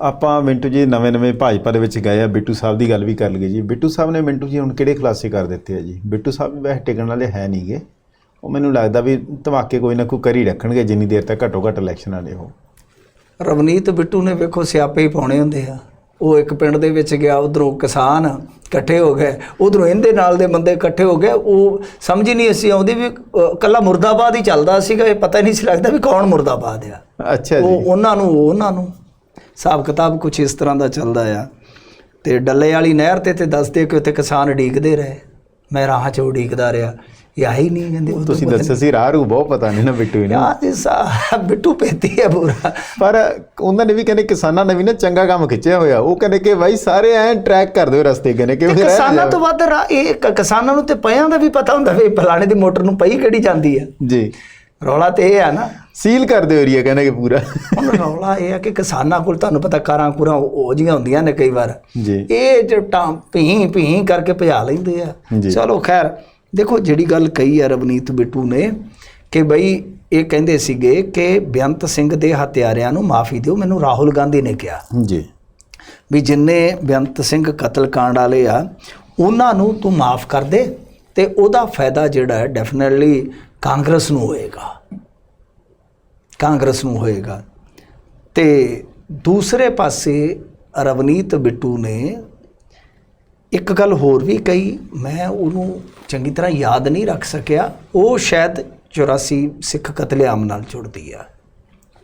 ਆਪਾਂ ਮਿੰਟੂ ਜੀ ਨਵੇਂ ਨਵੇਂ ਭਾਜਪਾ ਦੇ ਵਿੱਚ ਗਏ ਆ ਬਿੱਟੂ ਸਾਹਿਬ ਦੀ ਗੱਲ ਵੀ ਕਰ ਲਈਏ ਜੀ। ਬਿੱਟੂ ਸਾਹਿਬ ਨੇ ਮਿੰਟੂ ਜੀ ਹੁਣ ਕਿਹੜੇ ਖੁਲਾਸੇ ਕਰ ਦਿੱਤੇ ਆ ਜੀ? ਬਿੱਟੂ ਸਾਹਿਬ ਵੀ ਵੈਸੇ ਟਿਕਣ ਵਾਲੇ ਹੈ ਨਹੀਂਗੇ ਉਹ ਮੈਨੂੰ ਲੱਗਦਾ ਵੀ ਧਮਾਕੇ ਕੋਈ ਨਾ ਕੋਈ ਕਰੀ ਰੱਖਣਗੇ ਜਿੰਨੀ ਦੇਰ ਤੱਕ ਘੱਟੋ ਘੱਟ ਇਲੈਕਸ਼ਨਾਂ ਦੇ ਉਹ ਰਵਨੀਤ ਬਿੱਟੂ ਨੇ ਵੇਖੋ ਸਿਆਪੇ ਹੀ ਪਾਉਣੇ ਹੁੰਦੇ ਆ। ਉਹ ਇੱਕ ਪਿੰਡ ਦੇ ਵਿੱਚ ਗਿਆ ਉਧਰੋਂ ਕਿਸਾਨ ਇਕੱਠੇ ਹੋ ਗਏ। ਉਧਰੋਂ ਇਹਦੇ ਨਾਲ ਦੇ ਬੰਦੇ ਇਕੱਠੇ ਹੋ ਗਏ। ਉਹ ਸਮਝ ਹੀ ਨਹੀਂ ਅਸੀਂ ਆਉਂਦੀ ਵੀ ਕੱਲਾ ਮੁਰਦਾਬਾਦ ਹੀ ਚੱਲਦਾ ਸੀਗਾ। ਇਹ ਪਤਾ ਹੀ ਨਹੀਂ ਸੀ ਲੱਗਦਾ ਵੀ ਕੌਣ ਮੁਰਦਾਬਾਦ ਆ। ਅੱਛਾ ਜੀ। ਉਹ ਉਹਨਾਂ ਨੂੰ ਉਹ ਉਹਨਾਂ ਨੂੰ ਹਿਸਾਬ ਕਿਤਾਬ ਕੁਝ ਇਸ ਤਰ੍ਹਾਂ ਦਾ ਚੱਲਦਾ ਆ। ਤੇ ਡੱਲੇ ਵਾਲੀ ਨਹਿਰ ਤੇ ਤੇ ਦੱਸਦੇ ਕਿ ਉੱਥੇ ਕਿਸਾਨ ਉਡੀਕਦੇ ਰਹੇ। ਮੈਂ ਰਾਹ 'ਚ ਉਡੀਕਦਾ ਰਿਹਾ। ਆਈ ਨਹੀਂ ਕਹਿੰਦੇ ਤੁਸੀਂ ਦੱਸਿਆ ਸੀ ਰਾਹ ਰੂ ਬਹੁਤ ਪਤਾ ਨਹੀਂ ਨਾ ਬਿੱਟੂ। ਨੂੰ ਯਾਰ ਇਹ ਸਾ ਬਿੱਟੂ ਪੈਤੀ ਹੈ ਪੂਰਾ। ਪਰ ਉਹਨਾਂ ਨੇ ਵੀ ਕਹਿੰਦੇ ਕਿਸਾਨਾਂ ਨੇ ਵੀ ਨਾ ਚੰਗਾ ਕੰਮ ਖਿੱਚਿਆ ਹੋਇਆ। ਉਹ ਕਹਿੰਦੇ ਕਿ ਬਾਈ ਸਾਰੇ ਐ ਟਰੈਕ ਕਰ ਦਿਓ ਰਸਤੇ ਕਹਿੰਦੇ ਕਿ ਤੇ ਕਿਸਾਨਾਂ। ਤੋਂ ਵੱਧ ਇਹ ਕਿਸਾਨਾਂ ਨੂੰ ਤੇ ਪਿਆਂ ਦਾ ਵੀ ਪਤਾ ਹੁੰਦਾ ਵੀ ਫਲਾਣੇ ਦੀ ਮੋਟਰ ਨੂੰ ਪਈ ਕਿਹੜੀ ਜਾਂਦੀ ਹੈ ਜੀ। ਰੌਲਾ ਤੇ ਇਹ ਆ ਨਾ। ਸੀਲ ਕਰ ਦਿਓ ਏਰੀਆ ਕਹਿੰਦੇ ਕਿ ਪੂਰਾ। ਰੌਲਾ ਇਹ ਆ ਕਿ ਕਿਸਾਨਾਂ ਕੋਲ ਤੁਹਾਨੂੰ ਪਤਾ ਕਾਰਾਂ ਕੁਰਾਂ ਉਹ ਜੀਆਂ ਹੁੰਦੀਆਂ ਨੇ ਕਈ ਵਾਰ। ਜੀ। ਇਹ ਜੋ ਟਾਂ ਪੀਂ ਪੀਂ ਕਰਕੇ ਭਜਾ ਲੈਂਦੇ ਆ। ਚਲੋ ਖੈਰ ਦੇਖੋ ਜਿਹੜੀ ਗੱਲ ਕਹੀ ਆ ਰਵਨੀਤ ਬਿੱਟੂ ਨੇ ਕਿ ਬਈ ਇਹ ਕਹਿੰਦੇ ਸੀਗੇ ਕਿ ਬੇਅੰਤ ਸਿੰਘ ਦੇ ਹੱਤਿਆਰਿਆਂ ਨੂੰ ਮਾਫੀ ਦਿਓ ਮੈਨੂੰ ਰਾਹੁਲ ਗਾਂਧੀ ਨੇ ਕਿਹਾ। ਜੀ। ਵੀ ਜਿੰਨੇ ਬੇਅੰਤ ਸਿੰਘ ਕਤਲकांड ਵਾਲੇ ਆ ਉਹਨਾਂ ਨੂੰ ਤੂੰ ਮਾਫ ਕਰ ਦੇ ਤੇ ਉਹਦਾ ਫਾਇਦਾ ਜਿਹੜਾ ਹੈ ਡੈਫੀਨਿਟਲੀ ਕਾਂਗਰਸ ਨੂੰ ਹੋਏਗਾ। ਕਾਂਗਰਸ ਨੂੰ ਹੋਏਗਾ। ਤੇ ਦੂਸਰੇ ਪਾਸੇ ਰਵਨੀਤ ਬਿੱਟੂ ਨੇ ਇੱਕ ਗੱਲ ਹੋਰ ਵੀ ਕਹੀ, ਮੈਂ ਉਹਨੂੰ ਚੰਗੀ ਤਰ੍ਹਾਂ ਯਾਦ ਨਹੀਂ ਰੱਖ ਸਕਿਆ। ਉਹ ਸ਼ਾਇਦ 84 ਸਿੱਖ ਕਤਲੇਆਮ ਨਾਲ ਜੁੜਦੀ ਆ।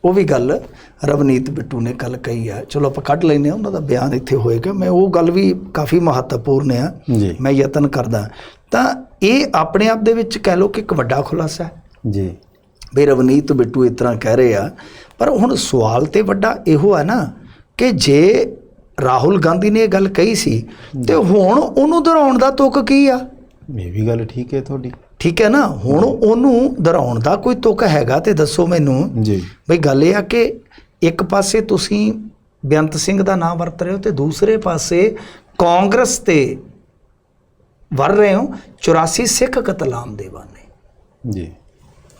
ਉਹ ਵੀ ਗੱਲ ਰਵਨੀਤ ਬਿੱਟੂ ਨੇ ਕੱਲ ਕਹੀ ਆ। ਚਲੋ ਆਪਾਂ ਕੱਢ ਲੈਨੇ ਆ ਉਹਨਾਂ ਦਾ ਬਿਆਨ ਇੱਥੇ ਹੋਏਗਾ। ਮੈਂ ਉਹ ਗੱਲ ਵੀ ਕਾਫੀ ਮਹੱਤਵਪੂਰਨ ਆ। ਮੈਂ ਯਤਨ ਕਰਦਾ। ਤਾਂ ਇਹ ਆਪਣੇ ਆਪ ਦੇ ਵਿੱਚ ਕਹਿ ਲਓ ਕਿ ਇੱਕ ਵੱਡਾ ਖੁਲਾਸਾ ਹੈ। ਜੀ। ਵੀ ਰਵਨੀਤ ਬਿੱਟੂ ਇਸ ਤਰ੍ਹਾਂ ਕਹਿ ਰਹੇ ਆ। ਪਰ ਹੁਣ ਸਵਾਲ ਤੇ ਵੱਡਾ ਇਹੋ ਹੈ ਨਾ ਕਿ ਜੇ ਰਾਹੁਲ ਗਾਂਧੀ ਨੇ ਇਹ ਗੱਲ ਕਹੀ ਸੀ ਤੇ ਹੁਣ ਉਹਨੂੰ ਦੁਹਰਾਉਣ ਦਾ ਤੁਕ ਕੀ ਆ? ਇਹ ਵੀ ਗੱਲ ਠੀਕ ਹੈ ਤੁਹਾਡੀ। ਠੀਕ ਹੈ ਨਾ? ਹੁਣ ਉਹਨੂੰ ਦੁਹਰਾਉਣ ਦਾ ਕੋਈ ਤੁਕ ਹੈਗਾ ਤੇ ਦੱਸੋ ਮੈਨੂੰ। ਜੀ। ਬਈ ਗੱਲ ਇਹ ਆ ਕਿ ਇੱਕ ਪਾਸੇ ਤੁਸੀਂ ਬੇਅੰਤ ਸਿੰਘ ਦਾ ਨਾਮ ਵਰਤ ਰਹੇ ਹੋ ਤੇ ਦੂਸਰੇ ਪਾਸੇ ਕਾਂਗਰਸ ਤੇ ਵਰ ਰਹੇ ਹੋ 84 ਸਿੱਖ ਕਤਲਾਮ ਦੇ ਬਾਨੇ। ਜੀ।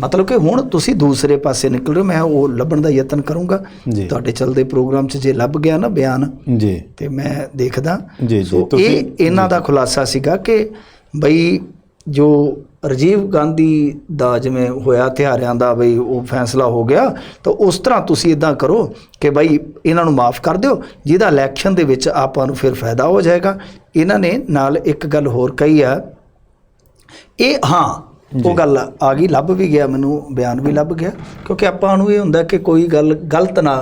ਮਤਲਬ ਕਿ ਹੁਣ ਤੁਸੀਂ ਦੂਸਰੇ ਪਾਸੇ ਨਿਕਲ ਰਹੇ ਮੈਂ ਉਹ ਲੱਭਣ ਦਾ ਯਤਨ ਕਰੂੰਗਾ। ਤੁਹਾਡੇ ਚੱਲਦੇ ਪ੍ਰੋਗਰਾਮ 'ਚ ਜੇ ਲੱਭ ਗਿਆ ਨਾ ਬਿਆਨ ਜੀ। ਤੇ ਮੈਂ ਦੇਖਦਾ। ਜੀ, ਜੀ, ਸੋ ਤੁਸੀਂ- ਇਹ ਇਹਨਾਂ ਦਾ ਖੁਲਾਸਾ ਸੀਗਾ ਕਿ ਬਈ ਜੋ ਰਾਜੀਵ ਗਾਂਧੀ ਦਾ ਜਿਵੇਂ ਹੋਇਆ ਹਥਿਆਰਿਆਂ ਦਾ ਬਈ ਉਹ ਫੈਸਲਾ ਹੋ ਗਿਆ ਤਾਂ ਉਸ ਤਰ੍ਹਾਂ ਤੁਸੀਂ ਇਦਾਂ ਕਰੋ ਕਿ ਬਈ ਇਹਨਾਂ ਨੂੰ ਮਾਫ ਕਰ ਦਿਓ ਜਿਹਦਾ ਇਲੈਕਸ਼ਨ ਦੇ ਵਿੱਚ ਆਪਾਂ ਨੂੰ ਫਿਰ ਫਾਇਦਾ ਹੋ ਜਾਏਗਾ। ਇਹਨਾਂ ਨੇ ਨਾਲ ਇੱਕ ਗੱਲ ਹੋਰ ਕਹੀ ਆ ਇਹ ਹਾਂ ਉਹ ਗੱਲ ਆ ਗਈ ਲੱਭ ਵੀ ਗਿਆ ਮੈਨੂੰ ਬਿਆਨ ਵੀ ਲੱਭ ਗਿਆ ਕਿਉਂਕਿ ਆਪਾਂ ਨੂੰ ਇਹ ਹੁੰਦਾ ਕਿ ਕੋਈ ਗੱਲ ਗਲਤ ਨਾ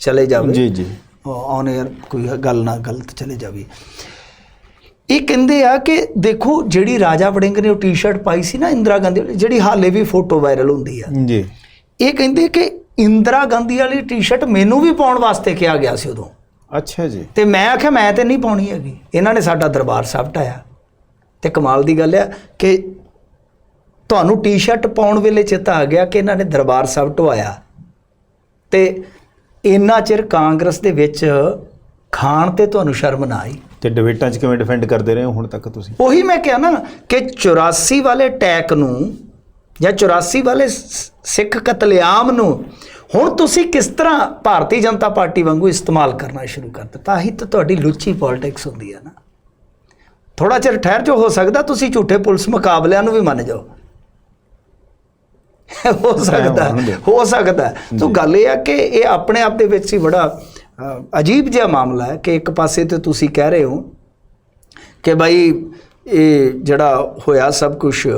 ਚਲੇ ਜਾਵੇ। ਜੀ ਜੀ। ਔਨ 에ਅਰ ਕੋਈ ਗੱਲ ਨਾ ਗਲਤ ਚਲੇ ਜਾਵੇ। ਇਹ ਕਹਿੰਦੇ ਆ ਕਿ ਦੇਖੋ ਜਿਹੜੀ ਰਾਜਾ ਵੜਿੰਗ ਨੇ ਉਹ ਟੀ-ਸ਼ਰਟ ਪਾਈ ਸੀ ਨਾ ਇੰਦਰਾ ਗਾਂਧੀ ਵਾਲੀ ਜਿਹੜੀ ਹਾਲੇ ਵੀ ਫੋਟੋ ਵਾਇਰਲ ਹੁੰਦੀ ਆ। ਜੀ। ਇਹ ਕਹਿੰਦੇ ਕਿ ਇੰਦਰਾ ਗਾਂਧੀ ਵਾਲੀ ਟੀ-ਸ਼ਰਟ ਮੈਨੂੰ ਵੀ ਪਾਉਣ ਵਾਸਤੇ ਕਿਹਾ ਗਿਆ ਸੀ ਉਦੋਂ। ਅੱਛਾ ਜੀ। ਤੇ ਮੈਂ ਆਖਿਆ ਮੈਂ ਤੇ ਨਹੀਂ ਪਾਉਣੀ ਹੈਗੀ। ਇਹਨਾਂ ਨੇ ਸਾਡਾ ਦਰਬਾਰ ਸਾਹਿਬ ਢਾਇਆ। ਤੇ ਕਮਾਲ ਦੀ ਗੱਲ ਆ ਕਿ ਤੁਹਾਨੂੰ ਟੀ-ਸ਼ਰਟ ਪਾਉਣ ਵੇਲੇ ਚੇਤਾ ਆ ਗਿਆ ਕਿ ਇਹਨਾਂ ਨੇ ਦਰਬਾਰ ਸਾਹਿਬ ਢਵਾਇਆ। ਤੇ ਇੰਨਾ ਚਿਰ ਕਾਂਗਰਸ ਦੇ ਵਿੱਚ ਖਾਣ ਤੇ ਤੁਹਾਨੂੰ ਸ਼ਰਮ ਨਾ ਆਈ। ਤੇ ਡਿਬੇਟਾਂ 'ਚ ਕਿਵੇਂ ਡਿਫੈਂਡ ਕਰਦੇ ਰਹੇ ਹੋ ਹੁਣ ਤੱਕ ਤੁਸੀਂ? ਉਹੀ ਮੈਂ ਕਿਹਾ ਨਾ ਕਿ 84 ਵਾਲੇ ਟੈਕ ਨੂੰ ਜਾਂ 84 ਵਾਲੇ ਸ- ਸਿੱਖ ਕਤਲੇਆਮ ਨੂੰ ਹੁਣ ਤੁਸੀਂ ਕਿਸ ਤਰ੍ਹਾਂ ਭਾਰਤੀ ਜਨਤਾ ਪਾਰਟੀ ਵਾਂਗੂ ਇਸਤੇਮਾਲ ਕਰਨਾ ਸ਼ੁਰੂ ਕਰ ਦਿੱਤਾ? ਆਹੀ ਤਾਂ ਤੁਹਾਡੀ ਲੁੱਚੀ ਪੋਲਿਟਿਕਸ ਹੁੰਦੀ ਹੈ ਨਾ। ਥੋੜਾ ਚਿਰ ਠਹਿਰ ਜੋ ਹੋ ਸਕਦਾ ਤੁਸੀਂ ਝੂਠੇ ਪੁਲਿਸ ਮੁਕਾਬਲਿਆਂ ਨੂੰ ਵੀ ਮੰਨ ਜਾਓ। ਹੋ ਸਕਦਾ। ਹੋ ਸਕਦਾ। ਤੋ ਗੱਲ ਇਹ ਆ ਕਿ ਇਹ ਆਪਣੇ ਆਪ ਦੇ ਵਿੱਚ ਹੀ ਬੜਾ ਅਜੀਬ ਜਿਹਾ ਮਾਮਲਾ ਹੈ ਕਿ ਇੱਕ ਪਾਸੇ ਤੇ ਤੁਸੀਂ ਕਹਿ ਰਹੇ ਹੋ ਕਿ ਭਾਈ ਇਹ ਜਿਹੜਾ ਹੋਇਆ ਸਭ ਕੁਝ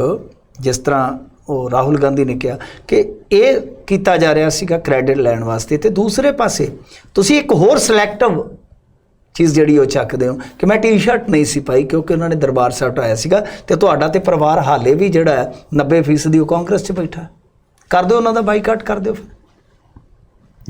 ਜਿਸ ਤਰ੍ਹਾਂ ਉਹ ਰਾਹੁਲ ਗਾਂਧੀ ਨੇ ਕਿਹਾ ਕਿ ਇਹ ਕੀਤਾ ਜਾ ਰਿਹਾ ਸੀਗਾ ਕ੍ਰੈਡਿਟ ਲੈਣ ਵਾਸਤੇ ਤੇ ਦੂਸਰੇ ਪਾਸੇ ਤੁਸੀਂ ਇੱਕ ਹੋਰ ਸਿਲੈਕਟਿਵ ਚੀਜ਼ ਜਿਹੜੀ ਉਹ ਚੱਕਦੇ ਹੋ ਕਿ ਮੈਂ ਟੀ-ਸ਼ਰਟ ਨਹੀਂ ਸੀ ਪਾਈ ਕਿਉਂਕਿ ਉਹਨਾਂ ਨੇ ਦਰਬਾਰ ਸਾਹਿਬ ਆਇਆ ਸੀਗਾ ਤੇ ਤੁਹਾਡਾ ਤੇ ਪਰਿਵਾਰ ਹਾਲੇ ਵੀ ਜਿਹੜਾ ਹੈ 90% ਉਹ ਕਾਂਗਰਸ 'ਚ ਬੈਠਾ। ਕਰ ਦਿਓ ਉਹਨਾਂ ਦਾ ਬਾਈਕਾਟ ਕਰ ਦਿਓ ਫਿਰ।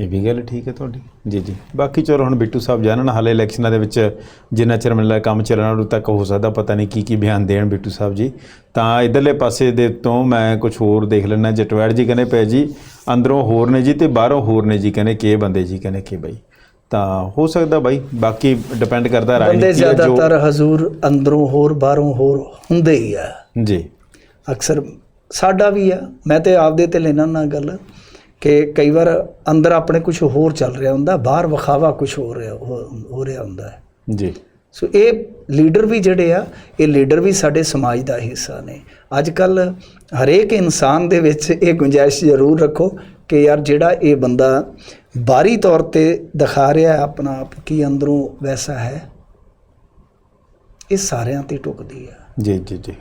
ਇਹ ਵੀ ਗੱਲ ਠੀਕ ਹੈ ਤੁਹਾਡੀ? ਜੀ ਜੀ। ਬਾਕੀ ਚਲੋ ਹੁਣ ਬਿੱਟੂ ਸਾਹਿਬ ਜਾਣਨ ਹਾਲੇ ਇਲੈਕਸ਼ਨਾਂ ਦੇ ਵਿੱਚ ਜਿੰਨਾ ਚਿਰ ਮਿਲਦਾ ਕੰਮ ਚੱਲਣਾ ਉਦੋਂ ਤੱਕ ਹੋ ਸਕਦਾ ਪਤਾ ਨਹੀਂ ਕੀ ਕੀ ਬਿਆਨ ਦੇਣ ਬਿੱਟੂ ਸਾਹਿਬ ਜੀ। ਤਾਂ ਇਧਰਲੇ ਪਾਸੇ ਦੇ ਤੋਂ ਮੈਂ ਕੁਝ ਹੋਰ ਦੇਖ ਲੈਣਾ ਜਟਵੈੜ ਜੀ ਕਹਿੰਦੇ ਪਏ ਜੀ ਅੰਦਰੋਂ ਹੋਰ ਨੇ ਜੀ ਤੇ ਬਾਹਰੋਂ ਹੋਰ ਨੇ ਜੀ ਕਹਿੰਦੇ ਕਿ ਬੰਦੇ ਜੀ ਕਹਿੰਦੇ ਕਿ ਬਈ ਤਾਂ ਹੋ ਸਕਦਾ ਬਾਈ ਬਾਕੀ ਡਿਪੈਂਡ ਕਰਦਾ ਬੰਦੇ ਰਾਜਨੀਤੀ ਦਾ ਜੋ ਜ਼ਿਆਦਾਤਰ ਹਜ਼ੂਰ ਅੰਦਰੋਂ ਹੋਰ ਬਾਹਰੋਂ ਹੋਰ ਹੁੰਦੇ ਹੀ ਆ। ਜੀ। ਅਕਸਰ ਸਾਡਾ ਵੀ ਆ। ਮੈਂ ਤੇ ਆਪਦੇ ਤੇ ਲੈਣਾ ਨਾ ਗੱਲ। ਕਿ ਕਈ ਵਾਰ ਅੰਦਰ ਆਪਣੇ ਕੁਝ ਹੋਰ ਚੱਲ ਰਿਹਾ ਹੁੰਦਾ ਬਾਹਰ ਵਿਖਾਵਾ ਕੁਝ ਹੋ ਰਿਹਾ ਹੋ ਰਿਹਾ ਹੁੰਦਾ ਹੈ। ਜੀ। ਸੋ ਇਹ ਲੀਡਰ ਵੀ ਜਿਹੜੇ ਆ ਇਹ ਲੀਡਰ ਵੀ ਸਾਡੇ ਸਮਾਜ ਦਾ ਹਿੱਸਾ ਨੇ। ਅੱਜ ਕੱਲ ਹਰੇਕ ਇਨਸਾਨ ਦੇ ਵਿੱਚ ਇਹ ਗੁੰਜਾਇਸ਼ ਜ਼ਰੂਰ ਰੱਖੋ ਕਿ ਯਾਰ ਜਿਹੜਾ ਇਹ ਬੰਦਾ ਬਾਹਰੀ ਤੌਰ ਤੇ ਦਿਖਾ ਰਿਹਾ ਆਪਣਾ ਆਪ ਕੀ ਅੰਦਰੋਂ ਵੈਸਾ ਹੈ ਇਹ ਸਾਰਿਆਂ ਤੇ ਟੁਕਦੀ ਆ। ਜੀ ਜੀ ਜੀ।